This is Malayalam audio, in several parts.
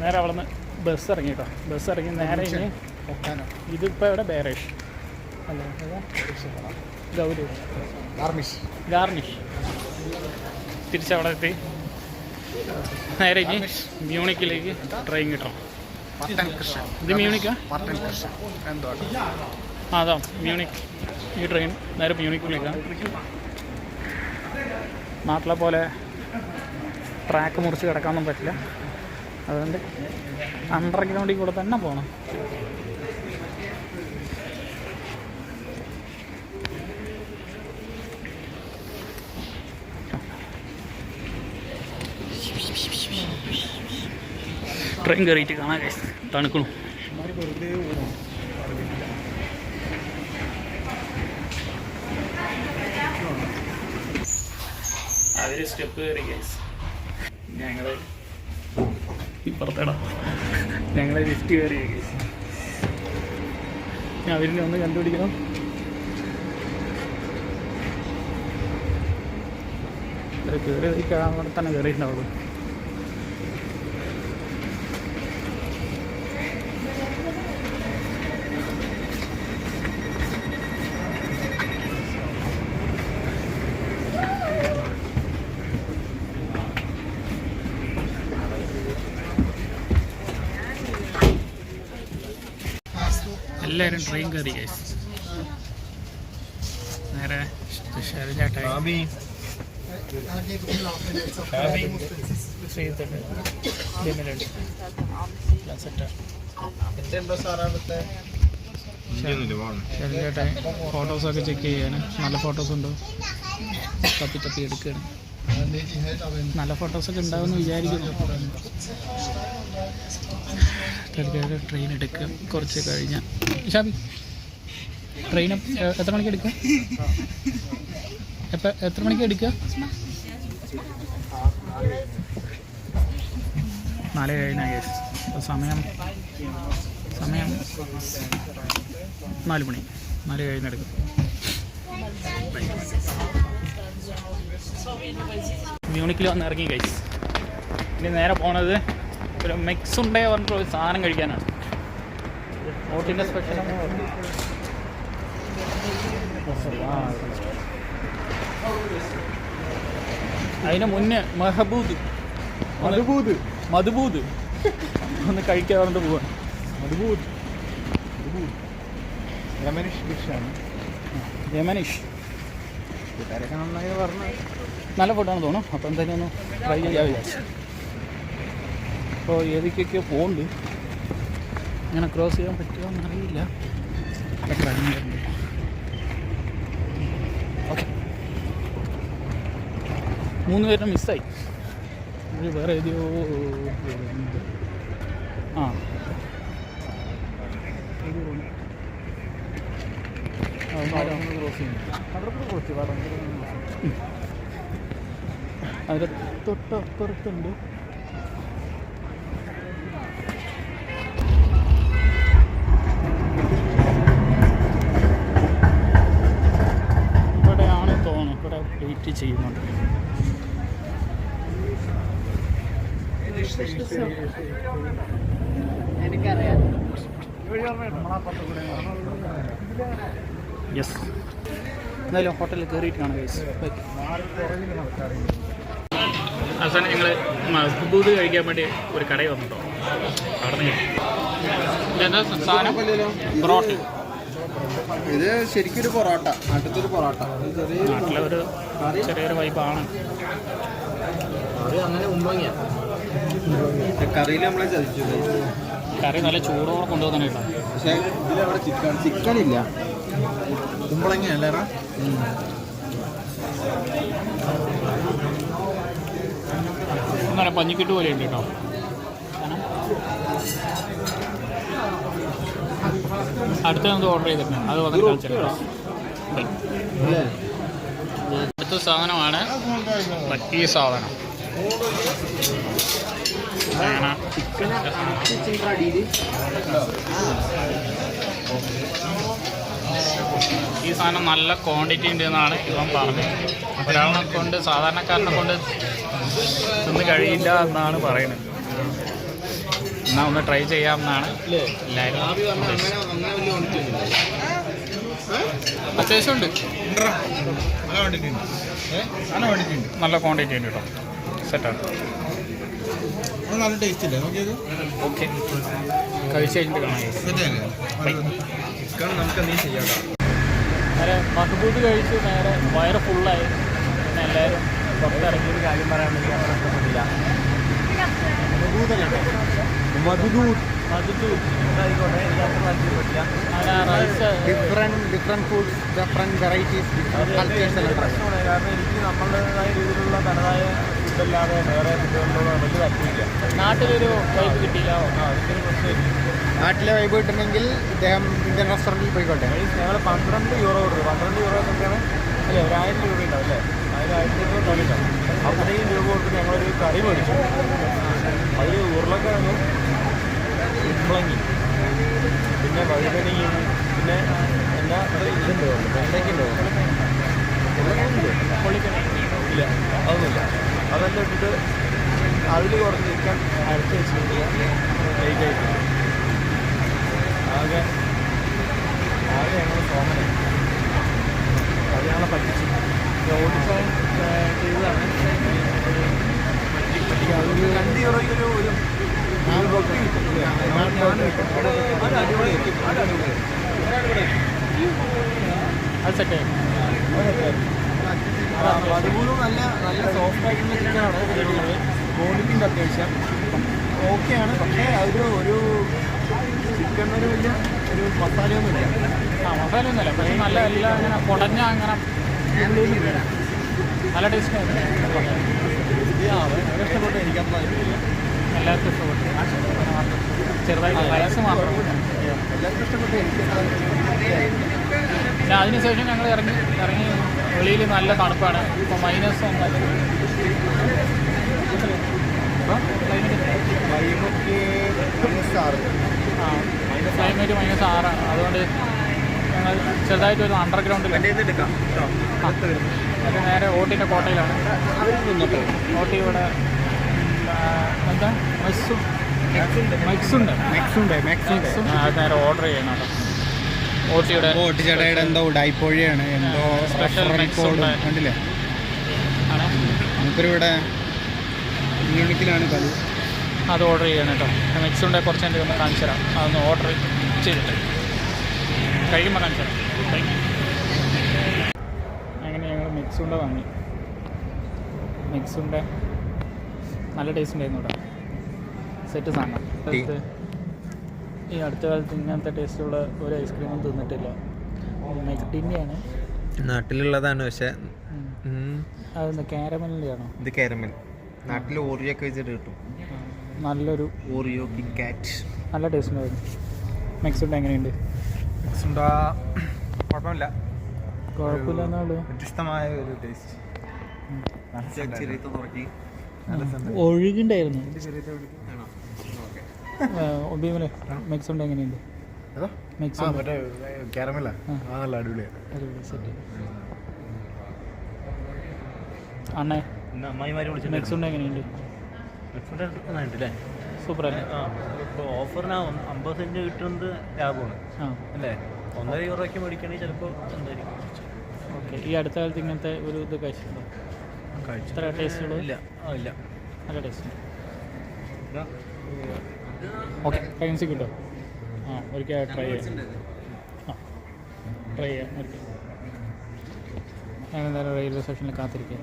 നേരെ അവിടെ നിന്ന് ബസ് ഇറങ്ങി കേട്ടോ ബസ് ഇറങ്ങി നേരെ ഇനി ഇതിപ്പോൾ എവിടെ? ബേരേഷ് അല്ല? ഏതാ? ഗൗരി. ഗാർണിഷ് ഗാർണിഷ് തിരിച്ചവിടെ എത്തി നേരെ ഇനി മ്യൂണിക്കിലേക്ക് ട്രെയിൻ കിട്ടണം കൃഷ്ണൻ. ഇത് മ്യൂണിക്കാ? അതാ മ്യൂണിക്. ഈ ട്രെയിൻ നേരെ മ്യൂണിക്കിലേക്കാണ് നാട്ടിലെ പോലെ ട്രാക്ക് മുറിച്ച് കിടക്കാനൊന്നും പറ്റില്ല. അതുകൊണ്ട് അണ്ടർഗ്രൗണ്ടിൽ കൂടെ തന്നെ പോകണം ട്രെയിൻ കയറിയിട്ട് കാണാൻ. തണുക്കണു. അതൊരു അവർ സ്റ്റെപ്പ് കയറി ഞങ്ങൾ ഇപ്പുറത്തേടാ ഞങ്ങൾ ലിഫ്റ്റ് കയറി ഞാൻ അവരിനെ ഒന്ന് കണ്ടുപിടിക്കണം. കയറി കാണാൻ തന്നെ കയറിയിട്ടുണ്ടാവുള്ളൂ. എല്ലാവരും ട്രെയിൻ കയറി ഗൈസ് നേരെ ശരചാട്ടായി ഫോട്ടോസൊക്കെ ചെക്ക് ചെയ്യാൻ നല്ല ഫോട്ടോസ് ഉണ്ടോ. തപ്പി തപ്പി എടുക്കുകയാണ്. നല്ല ഫോട്ടോസൊക്കെ ഉണ്ടാവുമെന്ന് വിചാരിക്കുന്നു. തൽക്കാലം ട്രെയിൻ എടുക്കുക. കുറച്ച് കഴിഞ്ഞ. ഷാബി ട്രെയിൻ എത്ര മണിക്ക് എടുക്കുക? എപ്പോൾ എത്ര മണിക്ക് എടുക്കുക? നാല് കഴിഞ്ഞ കേസ് സമയം സമയം നാല് മണി. നാല് കഴിഞ്ഞെടുക്കും മ്യൂണിക്കിൽ വന്ന് ഇറങ്ങി കഴിച്ച് ഇനി നേരെ പോണത് ഒരു മിക്സ് ഉണ്ടേ പറഞ്ഞിട്ട് ഒരു സാധനം കഴിക്കാനാണ്. ഓട്ടിന്റെ സ്പെഷ്യൽ അതിന് മുന്നേ മെഹബൂദ്. മധുബൂദ്. മധുബൂദ്. ഒന്ന് കഴിക്കാൻ പറഞ്ഞിട്ട് പോവാണ് മധുബൂദ്. രമനീഷ് ഡിഷാണ് പറഞ്ഞു നല്ല ഫുഡാണെന്ന് തോന്നുന്നു. അപ്പം എന്തായാലും ഒന്ന് ട്രൈ ചെയ്യാൻ വിചാരിച്ചു. അപ്പോൾ ഏതൊക്കെയൊക്കെയോ പോകുന്നുണ്ട്? ഇങ്ങനെ ക്രോസ് ചെയ്യാൻ പറ്റുമോ എന്നറിയില്ല ഓക്കെ. മൂന്ന് പേരും മിസ്സായി. വേറെ ഉണ്ട്. ആ. അതിന്റെ room? യെസ് എന്തായാലും ഹോട്ടലിൽ കയറിയിട്ട് കാണാം ഗൈസ് അവസാനം ഞങ്ങൾ ഫുഡ് കഴിക്കാൻ വേണ്ടി ഒരു കടയിൽ വന്നിട്ടോ. പൊറോട്ട. ഇത് ശരിക്കും ഒരു പൊറോട്ട. നാട്ടിലത്തെ ഒരു പൊറോട്ട. നാട്ടിലൊരു ചെറിയ നാട്ടിലെ ഒരു ചെറിയൊരു വൈബാണ് അങ്ങനെ ഉമ്പങ്ങ കറിയിൽ നമ്മളെ ചതിച്ചു കറി നല്ല ചൂടോടെ കൊണ്ടുപോകാൻ കേട്ടോ. പക്ഷേ ഇതിലവിടെ ചിക്കൻ ചിക്കൻ ഇല്ല കുമ്പളങ്ങ അല്ലേറാ എന്നാലും പഞ്ഞിക്കിട്ട് പോലെ ഉണ്ട് കേട്ടോ. അടുത്ത നമുക്ക് ഓർഡർ ചെയ്തിട്ടുണ്ട്. അത് വന്നിട്ട് കാണിച്ചിട്ടുണ്ടോ അടുത്ത സാധനമാണ് ഈ സാധനം. ഈ സാധനം നല്ല ക്വാണ്ടിറ്റി ഉണ്ട് എന്നാണ് ഇവൻ പറഞ്ഞത്. ഒരാളെ കൊണ്ട് സാധാരണക്കാരനെ കൊണ്ട് തിന്ന് കഴിയില്ല എന്നാണ് പറയുന്നത്. എന്നാൽ ഒന്ന് ട്രൈ ചെയ്യാമെന്നാണ് എല്ലാവരും അത്യാവശ്യമുണ്ട്. ക്വാണ്ടിറ്റി ഉണ്ട്. നല്ല ക്വാണ്ടിറ്റി ഉണ്ട് കേട്ടോ. സെറ്റാണ്. നല്ല ടേസ്റ്റ് ഇല്ലേ? നോക്കിയത്? ഓക്കെ കഴിച്ച് കഴിഞ്ഞിട്ട് കാണാം നമുക്ക് എന്തെങ്കിലും ചെയ്യാം നേരെ മഹബൂബ് കഴിച്ച് നേരെ വയറ് ഫുള്ളായി പിന്നെ എല്ലാവരും പുറത്തിറങ്ങിയൊരു കാര്യം പറയാൻ വേണ്ടി അത്ര ഇഷ്ടപ്പെട്ടില്ല different different foods different varieties cultures എല്ലാം കാരണം എനിക്ക് നമ്മളുടേതായ രീതിയിലുള്ള തനതായ ഫുഡല്ലാതെ വേറെ ഫുഡുകളിലൂടെ വലിയ താല്പര്യമില്ല. നാട്ടിലൊരു വൈബ് കിട്ടിയില്ല. നാട്ടിലെ വൈബ് കിട്ടണമെങ്കിൽ ഇദ്ദേഹം ഇന്ത്യൻ റെസ്റ്റോറന്റിൽ പോയിക്കോട്ടെ. ഞങ്ങൾ പന്ത്രണ്ട് യൂറോ കൊടുത്തു. പന്ത്രണ്ട് യൂറോ എന്നൊക്കെയാണ് അല്ലേ ഒരു ആയിരം രൂപ ഉണ്ടാവും അല്ലേ? ആയിരം ആയിരത്തി ഇരുന്നൂറ് ഉണ്ടാവും. അത്രയും രൂപ കൊടുത്ത് ഞങ്ങളൊരു കറി മേടിച്ചു. അതിൽ ഉരുളക്കിഴങ്ങും കുമ്പളങ്ങി പിന്നെ വഴുതനയും പിന്നെ എന്നാ ഇതുണ്ട് വെണ്ടയ്ക്കുണ്ടോ ഇല്ല അതൊന്നുമില്ല. അതെല്ലാം ഇട്ടിട്ട് അതിൽ കുറച്ച് അരച്ച് വെച്ചിട്ട് ലേറ്റ് ആകെ ഞങ്ങൾ സോമന അത് ഞങ്ങളെ പറ്റിച്ചു ഓടിച്ചാൻ ചെയ്തതാണ് രണ്ട് യൂറോയ്ക്ക് ഒരു ഒരു നാല് ബോക്സ് കിട്ടും ഇല്ലേ? അത് അടിപൊളിയായിരിക്കും. അത് അടിപൊളിയായിരിക്കും. അത് സെറ്റ് പതിമൂന്ന് നല്ല നല്ല സോഫ്റ്റ് ആയിട്ടുള്ള ചിക്കനാണ് ഇതിലുള്ളത് ക്വാളിറ്റി ഉണ്ട് അത്യാവശ്യം ഓക്കെയാണ്. പക്ഷേ അതൊരു ഒരു ചിക്കൻ ഒരു വലിയ ഒരു മസാലയൊന്നുമില്ല ആ മസാലയൊന്നുമില്ല. പക്ഷേ നല്ല എല്ലാം അങ്ങനെ കുടഞ്ഞ അങ്ങനെ നല്ല ടേസ്റ്റ് ഇഷ്ടപ്പെട്ടു. എനിക്കത് എല്ലാവർക്കും ഇഷ്ടപ്പെട്ടു. ചെറുതായിട്ട് വയസ്സ് മാത്രം എല്ലാവർക്കും ഇഷ്ടപ്പെട്ടു. എനിക്ക് പിന്നെ അതിനുശേഷം ഞങ്ങൾ ഇറങ്ങി ഇറങ്ങി വെളിയിൽ നല്ല തണുപ്പാണ്. ഇപ്പോൾ മൈനസ് ഒന്നല്ല ക്ലൈമറ്റ് മൈനസ് ആറ്. അതുകൊണ്ട് ഞങ്ങൾ ചെറുതായിട്ട് ഒരു അണ്ടർഗ്രൗണ്ടിൽ എടുക്കാം. അത് നേരെ ഓട്ടിന്റെ കോട്ടയിലാണ്. ഓട്ടി ഇവിടെ എന്താ? മെസ്സും. മെക്സുണ്ട്. മെക്സുണ്ട് മെക്സുണ്ട്. മെക്സും. അത് നേരെ ഓർഡർ ചെയ്യണം ഓട്ടിയുടെ ഓട്ടിച്ചടയുടെ എന്തോ ഉടായ്പൊഴിയാണ്. എന്തോ സ്പെഷ്യൽ. കണ്ടില്ലേ? നമുക്കൊരു മൂപ്പരിവിടെ മ്യൂണിക്കിലാണ് കളി. അത് ഓർഡർ ചെയ്യണം കേട്ടോ. മിക്സുണ്ട് കുറച്ച് എന്റെ ഒന്ന് കാണിച്ചു തരാം. അതൊന്ന് ഓർഡർ ചെയ്തിട്ട്. കഴിക്കുമ്പോൾ കാണിച്ചു തരാം. അങ്ങനെ ഞങ്ങൾ മിക്സുണ്ട വാങ്ങി. മിക്സുണ്ട നല്ല ടേസ്റ്റ് ഉണ്ടായിരുന്നു കേട്ടോ. സെറ്റ് സാധനം. ഈ അടുത്ത കാലത്ത് ഇങ്ങനത്തെ ടേസ്റ്റുള്ള ഒരു ഐസ്ക്രീമും തിന്നിട്ടില്ല. മെക്ഡിന്റെയാണ്. നാട്ടിലുള്ളതാണ് പക്ഷേ അതെന്താ കാരമലിന്റെ ആണോ ഇത് കാരമൽ നാട്ടിൽ ഓറിയോ ഒക്കെ വെച്ചിട്ട് കിട്ടും. നല്ലൊരു ഓറിയോ കിക്കാറ്റ്. നല്ല ടേസ്റ്റ് ഉണ്ടായിരുന്നു. മിക്സുണ്ട എങ്ങനെയുണ്ട്? ഉണ്ടാ കുഴപ്പമില്ല. കുഴപ്പമില്ലെന്നുള്ളൂ വ്യത്യസ്തമായ ഒരു ടേസ്റ്റ്. ഒഴുകുണ്ടായിരുന്നു. ഒബീമലെ മിക്സ് ഉണ്ട്. എങ്ങനെയുണ്ട് മറ്റേ നല്ല അടിപൊളിയാണ് അടിപൊളി സെറ്റ് അണ്ണേ അമ്മായിമാരെ വിളിച്ചിട്ട് മിക്സ് ഉണ്ട് എങ്ങനെയുണ്ട്? എടുക്കുന്നുണ്ടല്ലേ സൂപ്പർ അല്ലേ? ആ ഇപ്പോൾ ഓഫറിന് അമ്പത് സെന്റ് കിട്ടുന്നത് ലാഭമാണ്. അല്ലേ? ഒന്നര യൂറോയ്ക്ക് മേടിക്കണമെങ്കിൽ ചിലപ്പോൾ എന്തായിരിക്കും? ഓക്കെ. ഈ അടുത്ത കാലത്ത് ഇങ്ങനത്തെ ഒരു ഇത് കഴിച്ചിട്ടുണ്ടോ? ഇത്ര ടേസ്റ്റ് ഉള്ളൂ ഇല്ല. ആ ഇല്ല. നല്ല ടേസ്റ്റ് ഓക്കെ. കിട്ടും? ആ ഒരിക്കൽ ട്രൈ ചെയ്യാം. ആ ട്രൈ ചെയ്യാം ഒരിക്കൽ. ഞാൻ എന്തായാലും റെയിൽവേ സ്റ്റേഷനിൽ കാത്തിരിക്കുക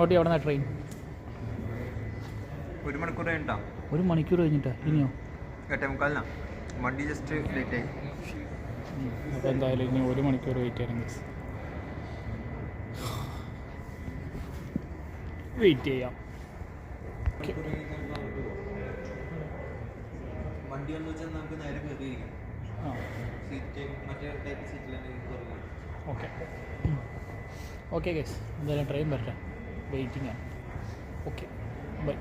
ഓട്ടി അവിടെ ട്രെയിൻ ഒരു മണിക്കൂർ കഴിഞ്ഞിട്ടാ? ഒരു മണിക്കൂർ കഴിഞ്ഞിട്ടാ. ഇനിയോ? എട്ടേ മുക്കാലിനാ? വണ്ടി ജസ്റ്റ് ലേറ്റ് ആയി. അപ്പോൾ എന്തായാലും ഇനി ഒരു മണിക്കൂർ വെയിറ്റ് ചെയ്യണം ഗസ് വെയിറ്റ് ചെയ്യാം. വണ്ടി വന്നു വെച്ചാൽ നമുക്ക് നേരെ കയറിയിരിക്കാം ആ. സീറ്റ് മറ്റേ ടൈപ്പ് സീറ്റിലാണ് ഓക്കെ ഓക്കെ ഗസ് എന്തായാലും ട്രെയിൻ വരട്ടെ. വെയിറ്റിംഗ് ആണ്. ഓക്കെ ബൈ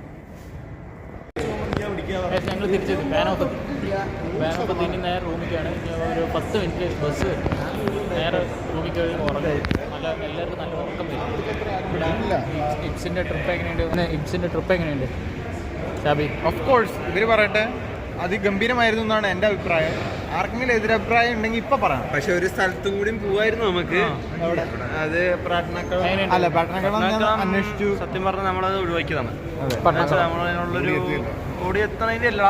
ഞങ്ങൾ തിരിച്ചെത്തി വേനോപ്പത്തി വേനോപ്പത്തി ഇനി നേരെ റൂമിലേക്കാണ് ഇനി ഒരു പത്ത് മിനിറ്റ് ബസ് വരും നേരെ റൂമിലേക്ക് ഉറങ്ങും. നല്ല എല്ലാവർക്കും നല്ല ഉറക്കം വരും. ഇപ്സിന്റെ ട്രിപ്പ് എങ്ങനെയുണ്ട്? ഇപ്സിന്റെ ട്രിപ്പ് എങ്ങനെയുണ്ട്? ഷാബി. ഓഫ് കോഴ്സ് ഇവർ പറയട്ടെ അതിഗംഭീരമായിരുന്നു എന്നാണ് എന്റെ അഭിപ്രായം. ആർക്കെങ്കിലും എതിരഭിപ്രായം ഉണ്ടെങ്കിൽ ഇപ്പൊ പറയാം പക്ഷെ ഒരു സ്ഥലത്തും കൂടി പോവായിരുന്നു നമുക്ക്. അത് അല്ല അന്വേഷിച്ചു. സത്യം പറഞ്ഞാൽ നമ്മളത് ഒഴിവാക്കിയതാണ്. നമ്മളതിനുള്ളൊരു ഓടി എത്തണതിന്റെ ഓടിയെത്തണതിന്റെ അല്ല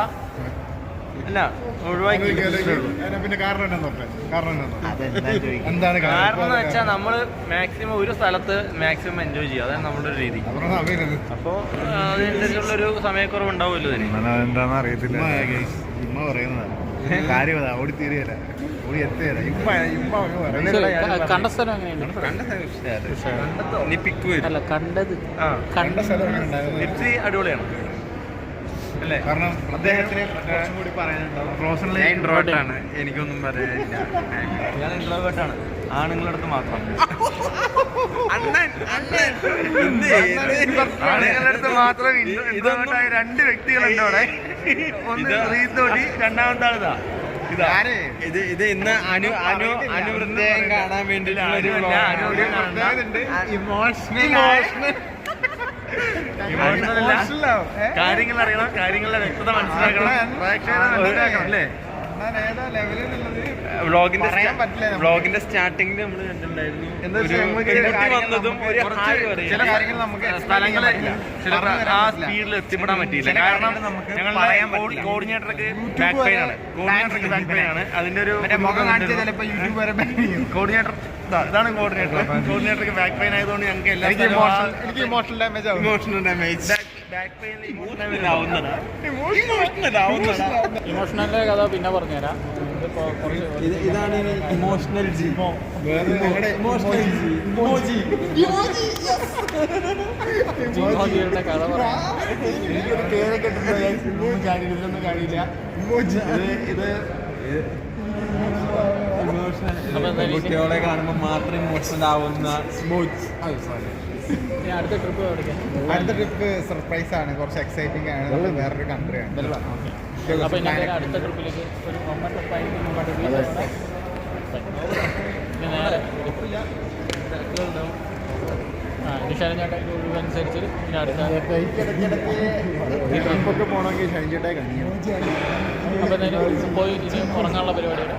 അല്ല ഒഴിവാക്കി പിന്നെ കാരണം എന്നാ കാരണം എന്നാ നോക്കാം അതെന്താ എന്താണ് കാരണം എന്ന് വെച്ചാൽ നമ്മൾ മാക്സിമം ഒരു സ്ഥലത്ത് മാക്സിമം എൻജോയ് ചെയ്യുക. അതാണ് നമ്മുടെ ഒരു രീതി. അപ്പോൾ അതിനനുസരിച്ചുള്ളൊരു സമയക്കുറവ് ഉണ്ടാവുമല്ലോ ഇതിന്. എന്താണെന്ന് അറിയത്തില്ല. പറയുന്നതാണ്. കാര്യം അതാ ഓടി തീരുകയില്ല? ഓടി എത്തുകയില്ല? ഇമ്മ ഇമ്മ കണ്ട സ്ഥലം അല്ല കണ്ടത്. കണ്ട സ്ഥലം അടിപൊളിയാണ്. അല്ലേ? കാരണം അദ്ദേഹത്തിന് കുറച്ചും കൂടി പറയാനുണ്ടാവും. ആണ്. എനിക്കൊന്നും പറയാനില്ല. ഞാൻ ഇൻട്രോവേർട്ടാണ് ആണുങ്ങളുടെ അടുത്ത് മാത്രം. അണ്ണൻ അണ്ണൻ. അടുത്ത് മാത്രം ഇൻട്രോവേർട്ട് രണ്ട് വ്യക്തികളുണ്ട് അവിടെ. ഒന്ന് റീത്തോടി രണ്ടാമത്തെ ആളിതാ ഇതാ. ഇത്. ഇന്ന് അനു അനു അനു പ്രത്യേകം കാണാൻ വേണ്ടി. കാര്യങ്ങൾ അറിയണം കാര്യങ്ങളുടെ വ്യക്തത മനസ്സിലാക്കണം. പ്രേക്ഷകരെ മനസ്സിലാക്കണം അല്ലേ? വ്ളോഗിന്റെ സ്റ്റാർട്ടിങ്ങിൽ നമ്മൾ കണ്ടിട്ടുണ്ടായിരുന്നു വന്നതും ഒരു ചില കാര്യങ്ങൾ നമുക്ക് ആ സ്പീഡിൽ എത്തിപ്പെടാൻ പറ്റിയില്ല. കാരണം കാര്യങ്ങൾ നമുക്ക് പറയാൻ പറ്റില്ല. കോർഡിനേറ്റർക്ക് ബാക്ക് പെയിൻ ആണ്. കോർഡിനേറ്റർക്ക് ബാക്ക് പെയിൻ ആണ്. അതിന്റെ ഒരു മുഖം കാണിച്ചാൽ ചിലപ്പോ യൂട്യൂബ് വരെ കോർഡിനേറ്റർ ഇതാണ് കോർഡിനേറ്റർ കോർഡിനേറ്റർക്ക് ബാക്ക് പെയിൻ ആയതുകൊണ്ട് ഞങ്ങൾക്ക് എല്ലാവർക്കും എനിക്ക് ഇമോഷണൽ ഇമോഷണൽ ഡാമേജ് ആവും. ഇമോഷണൽ ഡാമേജ് ഇമോഷണൽ ഇമോഷണലിന്റെ കഥ പിന്നെ പറഞ്ഞുതരാം ഇതാണ് ഇമോഷണൽ ജി ഇമോഷണൽ ജിമോജിയുടെ കഥ കാണില്ല ഇത് ഇനി- കുട്ടികളെ കാണുമ്പോൾ മാത്രം ഇമോഷണൽ ആവുന്ന സ്മൂത്ത് ഇനി അടുത്ത ട്രിപ്പ് അടുത്ത ട്രിപ്പ് സർപ്രൈസ് ആണ്. കുറച്ച് എക്സൈറ്റിംഗ് ആണ്. വേറൊരു കൺട്രി ആണ്. അപ്പൊ ഇനി അടുത്ത ട്രിപ്പിലേക്ക് ഒരു നേരെ ഒഴിവനുസരിച്ച് പോകണമെങ്കിൽ ഷൈൻചേട്ടാ അപ്പൊ എന്തായാലും പോയി ഇനി ഉറങ്ങാനുള്ള പരിപാടിയുടെ